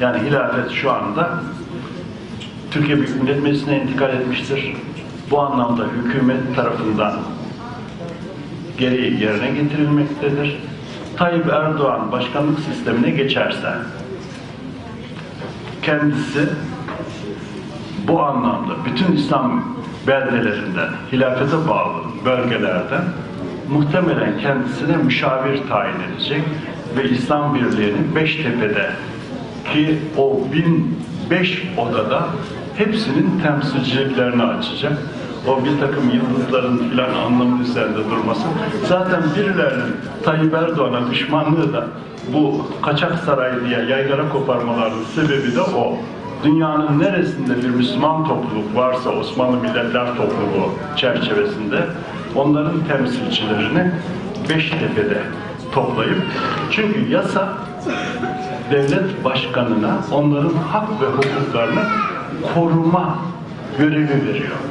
Yani hilafet şu anda Türkiye Büyük Millet Meclisi'ne intikal etmiştir. Bu anlamda hükümet tarafından gereği yerine getirilmektedir. Tayyip Erdoğan başkanlık sistemine geçerse kendisi bu anlamda bütün İslam beldelerinden, hilafete bağlı bölgelerden muhtemelen kendisine müşavir tayin edecek ve İslam Birliği'nin Beştepe'de ki o 1005 odada hepsinin temsilciliklerini açacak. O bir takım yıldızların filan anlamı üzerinde durması. Zaten birilerinin Tayyip Erdoğan'a düşmanlığı da bu kaçak saray diye yaylara koparmalarının sebebi de o. Dünyanın neresinde bir Müslüman topluluk varsa Osmanlı Milletler Topluluğu çerçevesinde onların temsilcilerini Beştepe'de toplayıp çünkü yasa devlet başkanına onların hak ve hukuklarını koruma görevi veriyor.